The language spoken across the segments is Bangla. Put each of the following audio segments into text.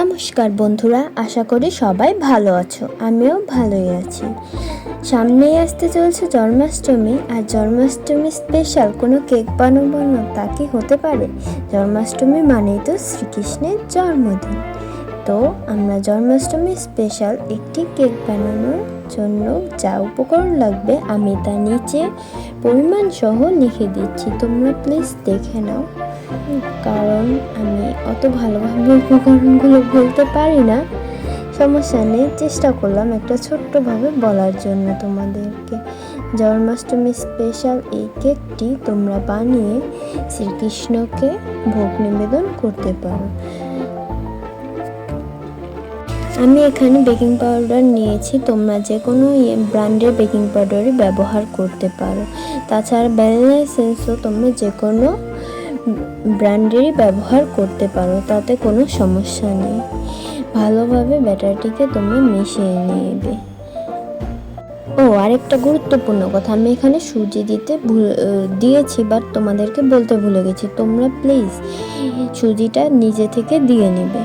নমস্কার বন্ধুরা, আশা করি সবাই ভালো আছো। আমিও ভালোই আছি। সামনেই আসতে চলছে জন্মাষ্টমী, আর জন্মাষ্টমী স্পেশাল কোনো কেক বানাবো না, তা কি হতে পারে? জন্মাষ্টমী মানেই তো শ্রীকৃষ্ণের জন্মদিন। তো আমরা জন্মাষ্টমী স্পেশাল একটি কেক বানানোর জন্য যা উপকরণ লাগবে, আমি তা নিচে পরিমাণ সহ লিখে দিচ্ছি। তোমরা প্লিজ দেখে নাও। কারণ আমি অত ভালোভাবে উপকরণগুলো বলতে পারি না। সমস্যা নেই, চেষ্টা করলাম একটা ছোট্টভাবে বলার জন্য তোমাদেরকে। জন্মাষ্টমী স্পেশাল এই কেকটি তোমরা বানিয়ে শ্রীকৃষ্ণকে ভোগ নিবেদন করতে পারো। আমি এখানে বেকিং পাউডার নিয়েছি, তোমরা যে কোনো ব্র্যান্ডের বেকিং পাউডারই ব্যবহার করতে পারো। তাছাড়া ভ্যানিলা এসেন্সও তোমরা যে কোনো ব্র্যান্ডেরই ব্যবহার করতে পারো, তাতে কোনো সমস্যা নেই। ভালোভাবে ব্যাটারটিকে তোমরা মিশিয়ে নেবে। ও, আরেকটা গুরুত্বপূর্ণ কথা, আমি এখানে সুজি দিতে ভুল- দিয়েছি বাট তোমাদেরকে বলতে ভুলে গেছি। তোমরা প্লিজ সুজিটা নিজে থেকে দিয়ে নেবে।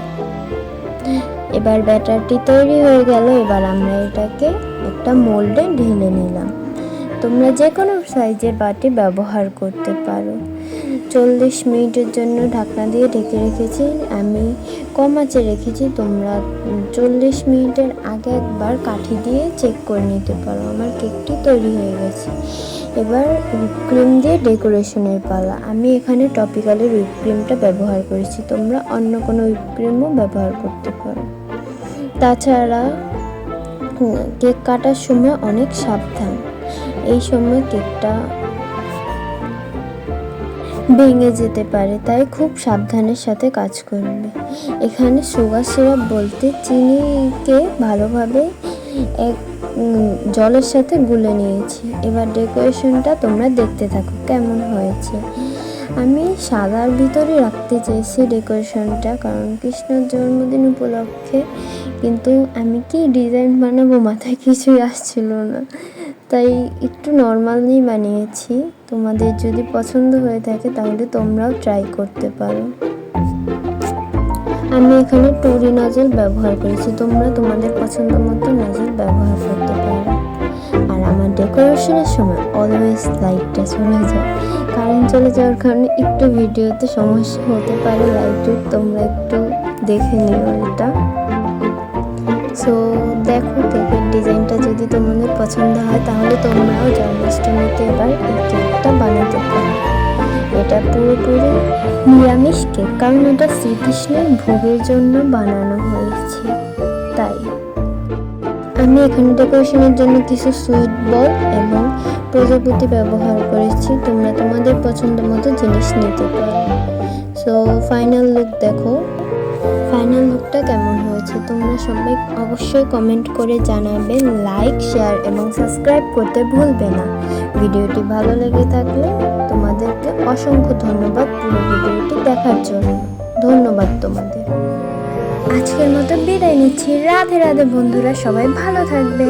এবার ব্যাটারটি তৈরি হয়ে গেল, এবার আমরা এটাকে একটা মোল্ডে ঢেলে নিলাম। তোমরা যে কোনো সাইজের বাটি ব্যবহার করতে পারো। চল্লিশ মিনিটের জন্য ঢাকনা দিয়ে ঢেকে রেখেছি। আমি কম আঁচে রেখেছি, তোমরা চল্লিশ মিনিটের আগে একবার কাঠি দিয়ে চেক করে নিতে পারো। আমার কেকটি তৈরি হয়ে গেছে। এবার ক্রিম দিয়ে ডেকোরেশনের পালা। আমি এখানে টপিক্যালের হুইপ ক্রিমটা ব্যবহার করেছি। তোমরা অন্য কোনো হুইপ ক্রিমও ব্যবহার করতে পারো। তাছাড়া কেক কাটার সময় অনেক সাবধান। এই সময় কেকটা ভেঙে যেতে পারে, তাই খুব সাবধানের সাথে কাজ করবে। এখানে সুগার সিরাপ বলতে চিনিকে ভালোভাবে এক জলের সাথে গুলে নিয়েছি। এবার ডেকোরেশনটা তোমরা দেখতে থাকো কেমন হয়েছে। আমি সাদার ভিতরে রাখতে চেয়েছি ডেকোরেশনটা, কারণ কৃষ্ণর জন্মদিন উপলক্ষে, কিন্তু আমি কি ডিজাইন বানাবো মাথায় কিছুই আসছিল না। তাই একটু নর্মালি বানিয়েছি। তোমাদের যদি পছন্দ হয়ে থাকে তাহলে তোমরাও ট্রাই করতে পারো। আমি এখানে টুরি নজল ব্যবহার করেছি। তোমরা তোমাদের পছন্দ মতো নজল ব্যবহার করতে পারো। আর আমার ডেকোরেশনের সময় অলওয়েজ লাইটটা চলে যায়। কারেন্ট চলে যাওয়ার কারণে একটু ভিডিওতে সমস্যা হতে পারে। লাইটের তোমরা একটু দেখে নিও এটা। সো দেখো যদি তোমাদের পছন্দ হয়, তাহলে তোমরাও জন্মাষ্টমীতে এবার এই কেকটা বানাতে পারো। এটা পুরোপুরি নিরামিষ কেক, কারণ এটা শ্রীকৃষ্ণের ভোগের জন্য বানানো হয়েছে, তাই। আমি এখানে ডেকোরেশনের জন্য কিছু সুইট বল এবং প্রজাপতি ব্যবহার করেছি, তোমরা তোমাদের পছন্দ মতো জিনিস নিতে পারো। সো ফাইনাল লুক দেখো। ফাইনাল লুকটা কেমন হয়েছে তোমরা সবাই অবশ্যই কমেন্ট করে জানাবে লাইক শেয়ার এবং সাবস্ক্রাইব করতে ভুলবে না। ভিডিওটি ভালো লেগে থাকলে তোমাদেরকে অসংখ্য ধন্যবাদ পুরো ভিডিওটি দেখার জন্য। ধন্যবাদ তোমাদের। আজকের মতো বিদায় নিচ্ছি। রাধে রাধে বন্ধুরা, সবাই ভালো থাকবে।